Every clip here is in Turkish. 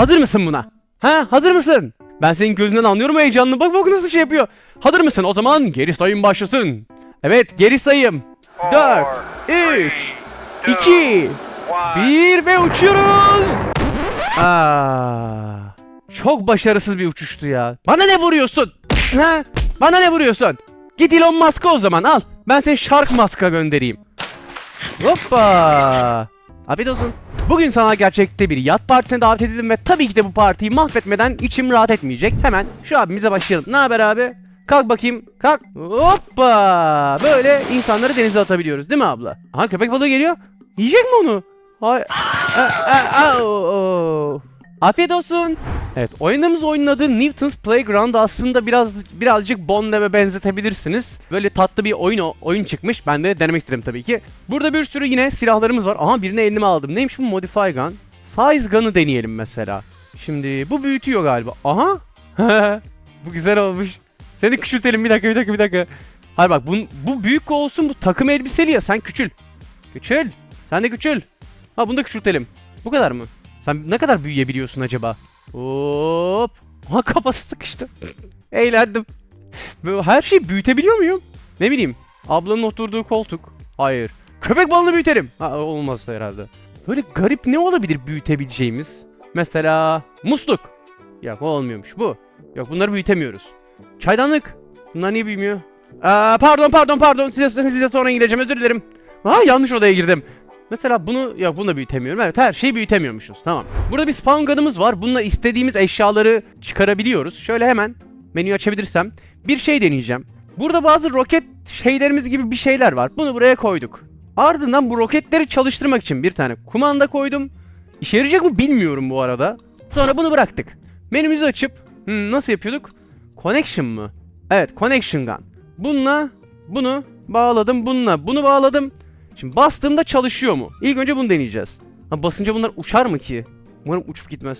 Hazır mısın buna? Ha hazır mısın? Ben senin gözünden anlıyorum heyecanını. Bak bak nasıl şey yapıyor. Hazır mısın? O zaman geri sayım başlasın. Evet geri sayım. 4, 3, 2, 1 ve uçuyoruz. Aa, çok başarısız bir uçuştu ya. Bana ne vuruyorsun? Ha? Bana ne vuruyorsun? Git Elon Musk'a o zaman al. Ben seni Shark Musk'a göndereyim. Hoppa. Afiyet olsun. Bugün sana gerçekte bir yat partisine davet edildim ve tabii ki de bu partiyi mahvetmeden içim rahat etmeyecek. Hemen şu abimize başlayalım. Ne haber abi? Kalk bakayım. Kalk. Hoppa. Böyle insanları denize atabiliyoruz değil mi abla? Aha köpek balığı geliyor. Yiyecek mi onu? Hay. A- a- a- o- o. Afiyet olsun. Evet, oyunun adı Newton's Playground aslında biraz birazcık Bond'e benzetebilirsiniz. Böyle tatlı bir oyun oyun çıkmış. Ben de denemek istedim tabii ki. Burada bir sürü yine silahlarımız var. Aha birini elime aldım. Neymiş bu Modify Gun? Size Gun'ı deneyelim mesela. Şimdi bu büyütüyor galiba. Aha. bu güzel olmuş. Seni küçültelim bir dakika bir dakika bir dakika. Hayır bak bu, bu büyük olsun bu takım elbiseli ya sen küçül. Küçül. Sen de küçül. Ha bunu da küçültelim. Bu kadar mı? Sen ne kadar büyüyebiliyorsun acaba? Hop. Ha kafası sıkıştı. Eğlendim. Böyle her şeyi büyütebiliyor muyum? Ne bileyim. Ablanın oturduğu koltuk. Hayır. Köpek balığını büyüterim. Ha olmaz herhalde. Böyle garip ne olabilir büyütebileceğimiz? Mesela musluk. Yok olmuyormuş bu. Yok bunları büyütemiyoruz. Çaydanlık. Bunlar niye büyümüyor? Aa, pardon pardon pardon size, size sonra gireceğim özür dilerim. Ha yanlış odaya girdim. Mesela bunu yok bunu da büyütemiyorum. Evet her şeyi büyütemiyormuşuz. Tamam. Burada bir spawn gun'ımız var. Bununla istediğimiz eşyaları çıkarabiliyoruz. Şöyle hemen menüyü açabilirsem bir şey deneyeceğim. Burada bazı roket şeylerimiz gibi bir şeyler var. Bunu buraya koyduk. Ardından bu roketleri çalıştırmak için bir tane kumanda koydum. İşe yarayacak mı bilmiyorum bu arada. Sonra bunu bıraktık. Menümüzü açıp hmm, nasıl yapıyorduk? Connection mı? Evet connection gun. Bununla bunu bağladım. Bununla bunu bağladım. Şimdi bastığımda çalışıyor mu? İlk önce bunu deneyeceğiz. Ha basınca bunlar uçar mı ki? Umarım uçup gitmez.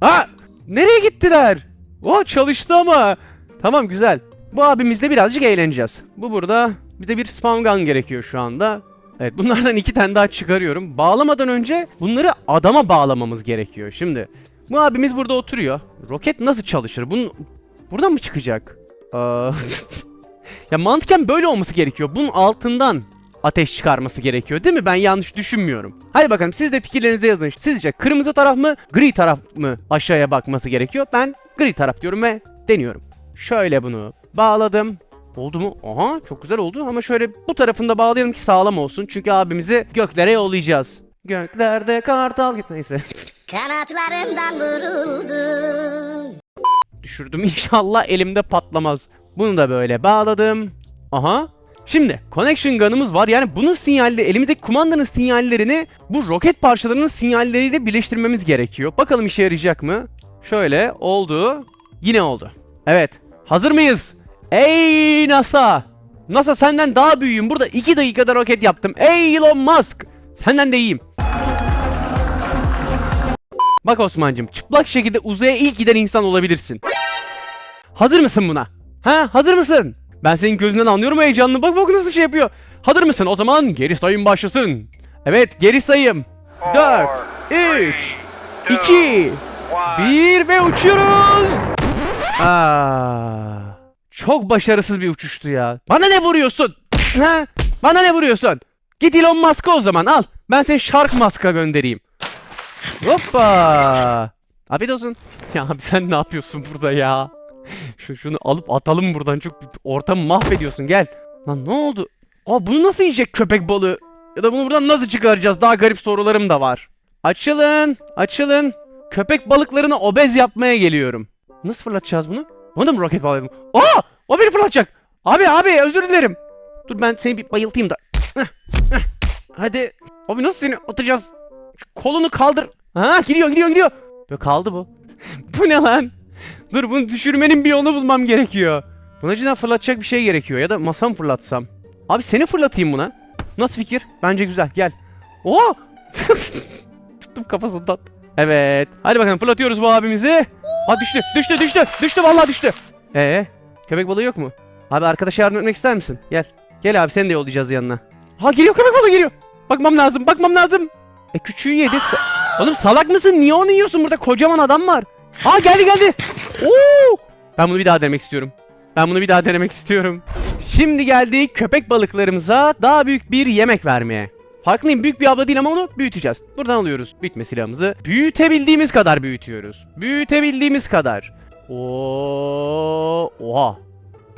Ha! Nereye gittiler? O çalıştı ama. Tamam güzel. Bu abimizle birazcık eğleneceğiz. Bu burada bize bir spam gun gerekiyor şu anda. Evet bunlardan iki tane daha çıkarıyorum. Bağlamadan önce bunları adama bağlamamız gerekiyor. Şimdi bu abimiz burada oturuyor. Roket nasıl çalışır? Bunun buradan mı çıkacak? Aa, ya mantıken böyle olması gerekiyor. Bunun altından ateş çıkarması gerekiyor değil mi? Ben yanlış düşünmüyorum. Hadi bakalım siz de fikirlerinizi yazın. Sizce kırmızı taraf mı, gri taraf mı aşağıya bakması gerekiyor? Ben gri taraf diyorum ve deniyorum. Şöyle bunu bağladım. Oldu mu? Aha çok güzel oldu ama şöyle bu tarafında bağlayalım ki sağlam olsun. Çünkü abimizi göklere yollayacağız. Göklerde kartal git neyse. Kanatlarımdan vuruldum. Düşürdüm inşallah elimde patlamaz. Bunu da böyle bağladım. Aha. Şimdi connection gun'ımız var. Yani bunun sinyalleri, elimizdeki kumandanın sinyallerini bu roket parçalarının sinyalleriyle birleştirmemiz gerekiyor. Bakalım işe yarayacak mı? Şöyle oldu. Yine oldu. Evet. Hazır mıyız? Ey NASA! NASA senden daha büyüğüm. Burada 2 dakikada roket yaptım. Ey Elon Musk! Senden de iyiyim. Bak Osman'cım çıplak şekilde uzaya ilk giden insan olabilirsin. Hazır mısın buna? Ha hazır mısın? Ben senin gözünden anlıyorum heyecanını. Bak bak nasıl şey yapıyor. Hazır mısın? O zaman geri sayım başlasın. Evet geri sayım. 4, 3, 2, 1 ve uçuyoruz. Aa, çok başarısız bir uçuştu ya. Bana ne vuruyorsun? Ha? Bana ne vuruyorsun? Git Elon Musk'a o zaman al. Ben seni Shark Musk'a göndereyim. Hoppa. Afiyet olsun. Ya abi sen ne yapıyorsun burada ya? Şu şunu alıp atalım buradan. Çok ortamı mahvediyorsun. Gel. Lan ne oldu? Aa bunu nasıl yiyecek köpek balığı? Ya da bunu buradan nasıl çıkaracağız? Daha garip sorularım da var. Açılın. Açılın. Köpek balıklarını obez yapmaya geliyorum. Nasıl fırlatacağız bunu? Bunu da mı roket bağlayalım? Aa! O beni fırlatacak. Abi abi özür dilerim. Dur ben seni bir bayıltayım da. Hadi. Abi nasıl seni atacağız? Kolunu kaldır. Ha gidiyor gidiyor gidiyor. Böyle kaldı bu. bu ne lan? Dur bunu düşürmenin bir yolunu bulmam gerekiyor. Buna cidden fırlatacak bir şey gerekiyor ya da masa mı fırlatsam? Abi seni fırlatayım buna. Nasıl fikir? Bence güzel gel. Oo! Tuttum kafasından. Evet. Hadi bakalım fırlatıyoruz bu abimizi. Ha düştü düştü düştü. Düştü vallahi düştü. Ee, köpek balığı yok mu? Abi arkadaşa yardım etmek ister misin? Gel. Gel abi seni de yollayacağız yanına. Ha geliyor köpek balığı geliyor. Bakmam lazım bakmam lazım. E küçüğü yedi. se- Oğlum salak mısın? Niye onu yiyorsun? Burada kocaman adam var. Aa geldi geldi. Oo! Ben bunu bir daha denemek istiyorum. Ben bunu bir daha denemek istiyorum. Şimdi geldik köpek balıklarımıza daha büyük bir yemek vermeye. Farkındayım büyük bir abla değil ama onu büyüteceğiz. Buradan alıyoruz büyütme silahımızı. Büyütebildiğimiz kadar büyütüyoruz. Büyütebildiğimiz kadar. Oo, oha.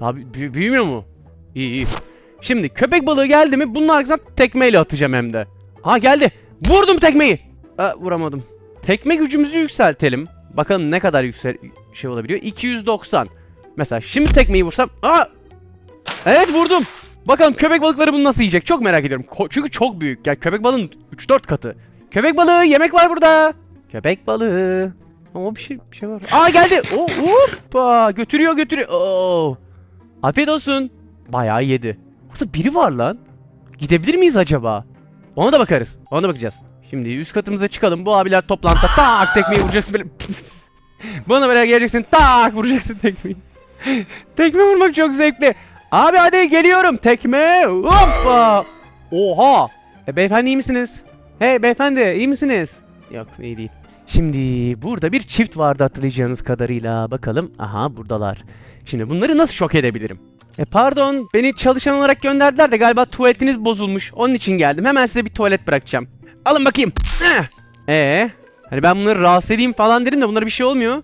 Daha bü- bü- büyümüyor mu? İyi iyi. Şimdi köpek balığı geldi mi bunun arkasına tekmeyle atacağım hem de. Ha geldi. Vurdum tekmeyi. Aa, vuramadım. Tekme gücümüzü yükseltelim. Bakalım ne kadar yüksel şey olabiliyor. 290. Mesela şimdi tekmeyi vursam. Aa! Evet vurdum. Bakalım köpek balıkları bunu nasıl yiyecek? Çok merak ediyorum. Ko- çünkü çok büyük. Yani köpek balığın 3-4 katı. Köpek balığı yemek var burada. Köpek balığı. Ama bir şey bir şey var. Aa geldi. Oo, hoppa. Götürüyor götürüyor. Oo. Afiyet olsun. Bayağı yedi. Burada biri var lan. Gidebilir miyiz acaba? Ona da bakarız. Ona da bakacağız. Şimdi üst katımıza çıkalım. Bu abiler toplantıda tak tekmeyi vuracaksın böyle. Bana böyle geleceksin tak vuracaksın tekmeyi. Tekme vurmak çok zevkli. Abi hadi geliyorum. Tekme. Hoppa. Oha. E, beyefendi iyi misiniz? Hey beyefendi iyi misiniz? Yok iyi değil. Şimdi burada bir çift vardı hatırlayacağınız kadarıyla. Bakalım. Aha buradalar. Şimdi bunları nasıl şok edebilirim? E pardon beni çalışan olarak gönderdiler de galiba tuvaletiniz bozulmuş. Onun için geldim. Hemen size bir tuvalet bırakacağım. Alın bakayım. Ee, hani ben bunları rahatsız edeyim falan dedim de bunlara bir şey olmuyor.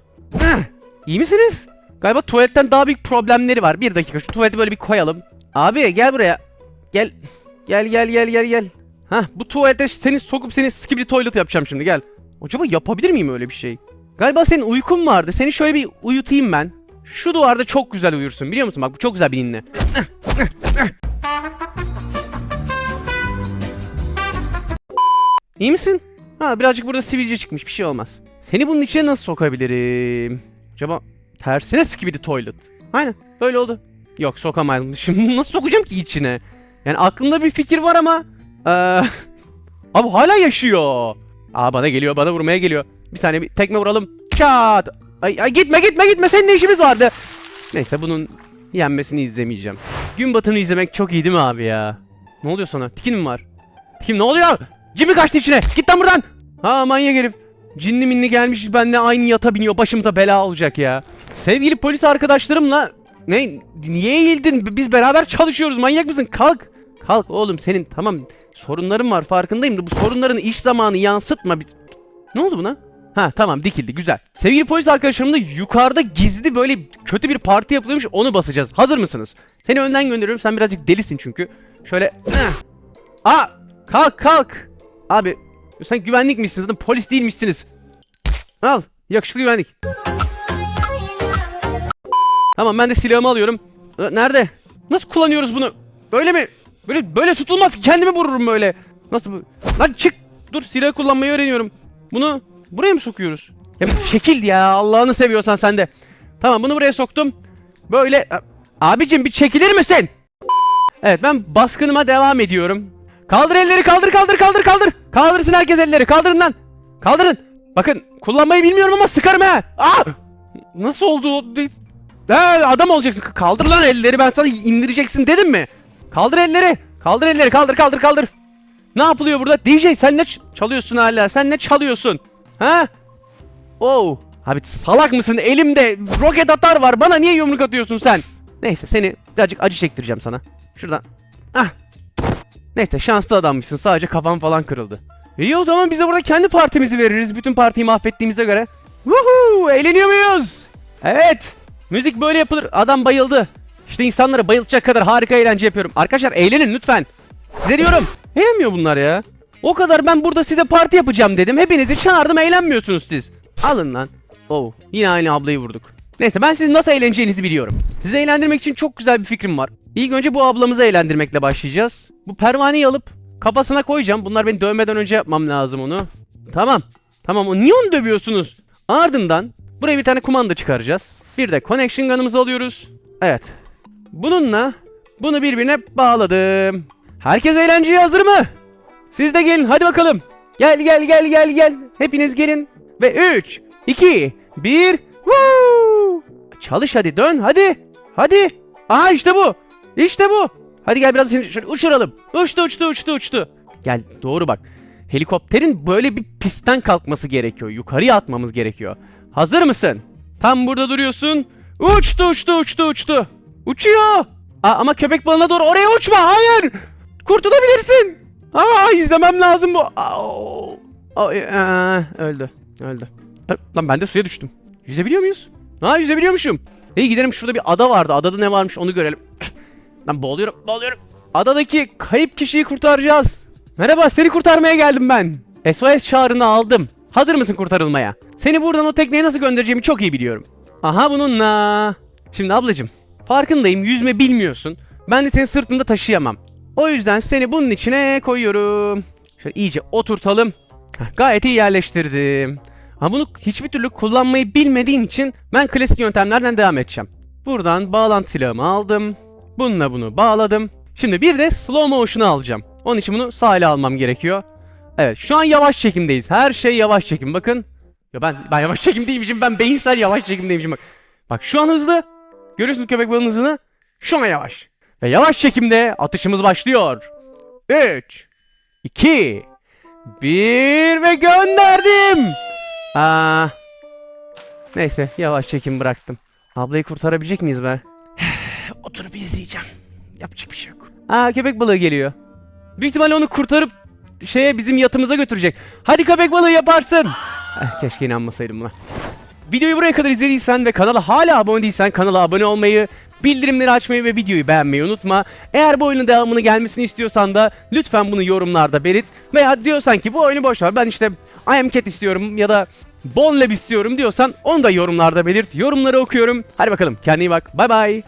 İyi misiniz? Galiba tuvaletten daha büyük problemleri var. Bir dakika şu tuvaleti böyle bir koyalım. Abi gel buraya. Gel. Gel gel gel gel gel. Hah bu tuvalete seni sokup seni skibidi toilet yapacağım şimdi gel. Acaba yapabilir miyim öyle bir şey? Galiba senin uykun vardı. Seni şöyle bir uyutayım ben. Şu duvarda çok güzel uyursun biliyor musun? Bak bu çok güzel bir ninni. İyi misin? Ha birazcık burada sivilce çıkmış bir şey olmaz. Seni bunun içine nasıl sokabilirim? Acaba tersine skibidi toilet. Aynen böyle oldu. Yok sokamaydım. Şimdi nasıl sokacağım ki içine? Yani aklımda bir fikir var ama... Eee... Abi hala yaşıyor. Aa bana geliyor bana vurmaya geliyor. Bir saniye bir tekme vuralım. Çat. Ay, ay gitme gitme gitme senin ne işimiz vardı. Neyse bunun yenmesini izlemeyeceğim. Gün batımını izlemek çok iyi değil mi abi ya? Ne oluyor sana? Tikin mi var? Tikin ne oluyor? Jimmy kaçtı içine. Git lan buradan. Ha manyak herif. Cinli minli gelmiş benimle aynı yata biniyor. Başımda bela olacak ya. Sevgili polis arkadaşlarımla ne niye eğildin? Biz beraber çalışıyoruz. Manyak mısın? Kalk. Kalk oğlum senin tamam sorunların var farkındayım da bu sorunların iş zamanı yansıtma. Ne oldu buna? Ha tamam dikildi güzel. Sevgili polis arkadaşlarımla yukarıda gizli böyle kötü bir parti yapılıyormuş onu basacağız. Hazır mısınız? Seni önden gönderiyorum sen birazcık delisin çünkü. Şöyle. Aa kalk kalk. Abi sen güvenlik misiniz zaten polis değilmişsiniz. Al yakışıklı güvenlik. Tamam ben de silahımı alıyorum. Nerede? Nasıl kullanıyoruz bunu? Böyle mi? Böyle böyle tutulmaz ki kendimi vururum böyle. Nasıl bu? Lan çık. Dur silahı kullanmayı öğreniyorum. Bunu buraya mı sokuyoruz? Ya çekil ya Allah'ını seviyorsan sen de. Tamam bunu buraya soktum. Böyle abicim bir çekilir misin? Evet ben baskınıma devam ediyorum. Kaldır elleri kaldır kaldır kaldır kaldır. Kaldırsın herkes elleri kaldırın lan. Kaldırın. Bakın kullanmayı bilmiyorum ama sıkarım ha. Aa! Nasıl oldu? He, adam olacaksın. Kaldır lan elleri ben sana indireceksin dedim mi? Kaldır elleri. Kaldır elleri kaldır kaldır kaldır. Ne yapılıyor burada? DJ sen ne çalıyorsun hala? Sen ne çalıyorsun? Ha? Oh. Abi salak mısın? Elimde roket atar var. Bana niye yumruk atıyorsun sen? Neyse seni birazcık acı çektireceğim sana. Şuradan. Ah. Neyse şanslı adammışsın. Sadece kafam falan kırıldı. İyi o zaman biz de burada kendi partimizi veririz. Bütün partiyi mahvettiğimize göre. Woohoo! Eğleniyor muyuz? Evet. Müzik böyle yapılır. Adam bayıldı. İşte insanları bayıltacak kadar harika eğlence yapıyorum. Arkadaşlar eğlenin lütfen. Size diyorum. Eğlenmiyor bunlar ya. O kadar ben burada size parti yapacağım dedim. Hepinizi çağırdım eğlenmiyorsunuz siz. Alın lan. Oh yine aynı ablayı vurduk. Neyse ben sizin nasıl eğleneceğinizi biliyorum. Sizi eğlendirmek için çok güzel bir fikrim var. İlk önce bu ablamızı eğlendirmekle başlayacağız. Bu pervaneyi alıp kafasına koyacağım. Bunlar beni dövmeden önce yapmam lazım onu. Tamam. Tamam niye onu dövüyorsunuz? Ardından buraya bir tane kumanda çıkaracağız. Bir de connection gun'ımızı alıyoruz. Evet. Bununla bunu birbirine bağladım. Herkes eğlenceye hazır mı? Siz de gelin hadi bakalım. Gel gel gel gel gel. Hepiniz gelin. Ve 3, 2, 1. Woo! Çalış hadi dön hadi. Hadi. Aha işte bu. İşte bu. Hadi gel biraz şöyle uçuralım. Uçtu uçtu uçtu uçtu. Gel doğru bak. Helikopterin böyle bir pistten kalkması gerekiyor. Yukarıya atmamız gerekiyor. Hazır mısın? Tam burada duruyorsun. Uçtu uçtu uçtu uçtu. Uçuyor. Aa, ama köpek balığına doğru oraya uçma. Hayır. Kurtulabilirsin. Aa izlemem lazım bu. Aa, ee, öldü. Öldü. Lan ben de suya düştüm. Yüzebiliyor muyuz? Ha yüzebiliyormuşum. İyi gidelim şurada bir ada vardı. Adada ne varmış onu görelim. Lan boğuluyorum, boğuluyorum. Adadaki kayıp kişiyi kurtaracağız. Merhaba, seni kurtarmaya geldim ben. SOS çağrını aldım. Hazır mısın kurtarılmaya? Seni buradan o tekneye nasıl göndereceğimi çok iyi biliyorum. Aha bununla. Şimdi ablacım, farkındayım yüzme bilmiyorsun. Ben de seni sırtımda taşıyamam. O yüzden seni bunun içine koyuyorum. Şöyle iyice oturtalım. Gayet iyi yerleştirdim. Ama bunu hiçbir türlü kullanmayı bilmediğim için ben klasik yöntemlerden devam edeceğim. Buradan bağlantı silahımı aldım. Bununla bunu bağladım. Şimdi bir de slow motion'u alacağım. Onun için bunu sağ ele almam gerekiyor. Evet şu an yavaş çekimdeyiz. Her şey yavaş çekim bakın. Ya ben ben yavaş çekim değilmişim. Ben beyinsel yavaş çekimdeymişim bak. Bak şu an hızlı. Görüyorsunuz köpek balığının hızını. Şu an yavaş. Ve yavaş çekimde atışımız başlıyor. 3 2 1 ve gönderdim. Aa. Neyse yavaş çekim bıraktım. Ablayı kurtarabilecek miyiz be? Oturup izleyeceğim. Yapacak bir şey yok. Aa köpek balığı geliyor. Büyük ihtimalle onu kurtarıp şeye bizim yatımıza götürecek. Hadi köpek balığı yaparsın. Eh, keşke inanmasaydım buna. Videoyu buraya kadar izlediysen ve kanala hala abone değilsen kanala abone olmayı, bildirimleri açmayı ve videoyu beğenmeyi unutma. Eğer bu oyunun devamını gelmesini istiyorsan da lütfen bunu yorumlarda belirt. Veya diyorsan ki bu oyunu boş ver ben işte I am cat istiyorum ya da Bon Lab istiyorum diyorsan onu da yorumlarda belirt. Yorumları okuyorum. Hadi bakalım kendine iyi bak. Bay bay.